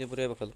de buraya bakalım.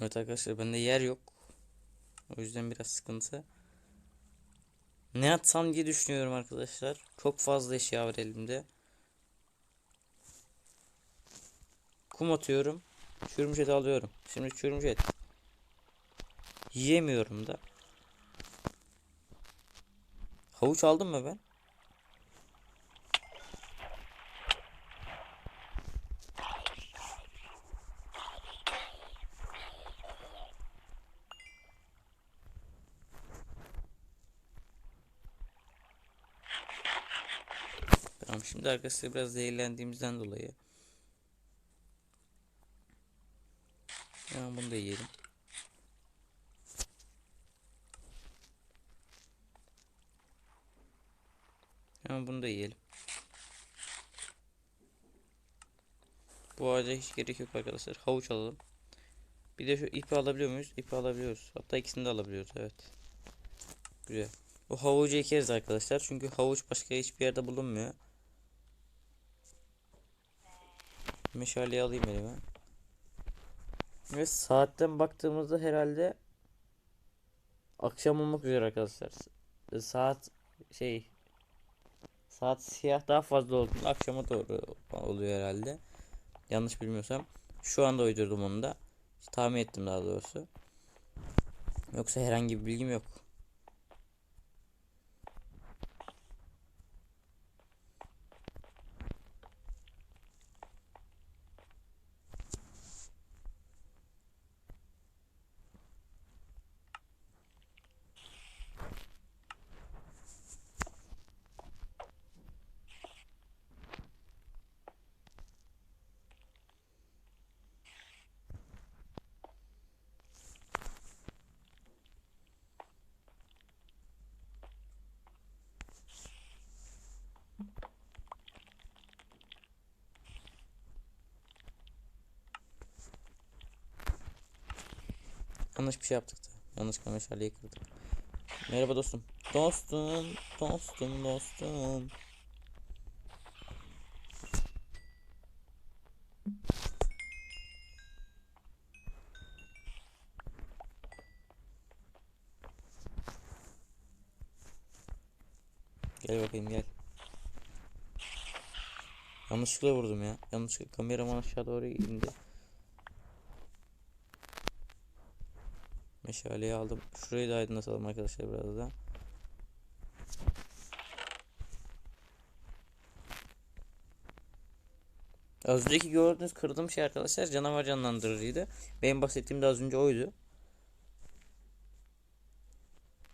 Evet arkadaşlar bende yer yok. O yüzden biraz sıkıntı. Ne atsam diye düşünüyorum arkadaşlar. Çok fazla eşya var elimde. Kum atıyorum. Çürümüş et alıyorum. Şimdi çürümüş et. Yiyemiyorum da. Havuç aldım mı ben? Şimdi arkadaşlar biraz zehirlendiğimizden dolayı. Hemen bunu da yiyelim. Hemen bunu da yiyelim. Bu ağaca hiç gerek yok arkadaşlar. Havuç alalım. Bir de şu ipi alabiliyor muyuz? İpi alabiliyoruz. Hatta ikisini de alabiliyoruz. Evet. Güzel. O havucu ekeriz arkadaşlar. Çünkü havuç başka hiçbir yerde bulunmuyor. Meşaleyi alayım elime. Ve saatten baktığımızda herhalde akşam olmak üzere arkadaşlar. S- Saat şey saat siyah daha fazla olduğunda akşama doğru oluyor herhalde. Yanlış bilmiyorsam. Şu anda uydurdum onu da. Tahmin ettim daha doğrusu. Yoksa herhangi bir bilgim yok. Yanlış bir şey yaptık da. Yanlışlıkla meşaleyi kırdık. Merhaba dostum. Dostum, dostum, dostum. Gel bakayım gel. Yanlışlıkla vurdum ya. Yanlışlıkla kameraman aşağı doğru indi. Meşaleyi aldım. Şurayı da aydınlatalım arkadaşlar biraz da. Az önceki gördüğünüz kırdığım şey arkadaşlar canavar canlandırıcıydı. Benim bahsettiğim de az önce oydu.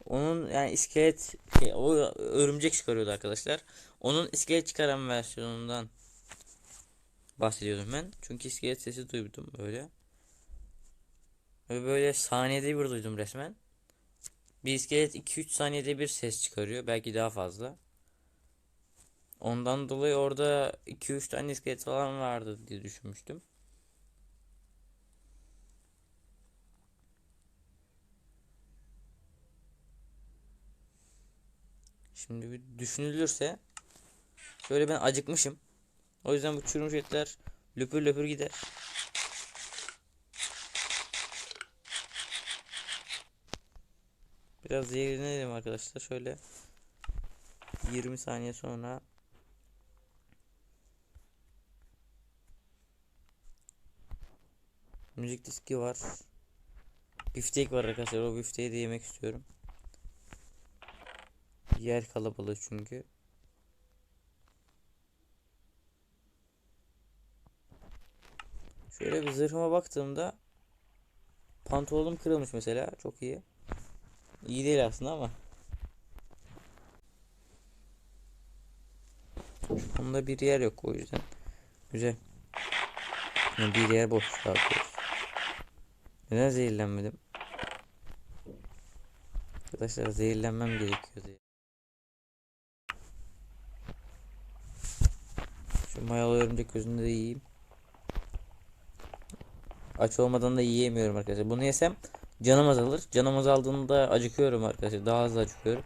Onun yani iskelet şey, o örümcek çıkarıyordu arkadaşlar. Onun iskelet çıkaran versiyonundan bahsediyordum ben. Çünkü iskelet sesi duydum böyle. Ve böyle saniyede bir duydum resmen. Bir iskelet 2-3 saniyede bir ses çıkarıyor. Belki daha fazla. Ondan dolayı orada 2-3 tane iskelet falan vardı diye düşünmüştüm. Şimdi bir düşünülürse şöyle ben acıkmışım. O yüzden bu çürümüş etler löpür löpür gider. Biraz yerinelim arkadaşlar. Şöyle 20 saniye sonra Müzik diski var. Biftek var arkadaşlar. O bifteği de yemek istiyorum. Yer kalabalığı çünkü. Şöyle bir zırhıma baktığımda pantolonum kırılmış mesela. Çok iyi. İyi değil aslında ama. Şu anda bir yer yok o yüzden. Güzel. Bir yer boş doğrusu. Neden zehirlenmedim? Arkadaşlar zehirlenmem gerekiyordu. Şu mayalı örümcek gözünde de yiyeyim. Aç olmadan da yiyemiyorum arkadaşlar. Bunu yesem canım azalır. Canım azaldığında acıkıyorum arkadaşlar. Daha hızlı acıkıyorum.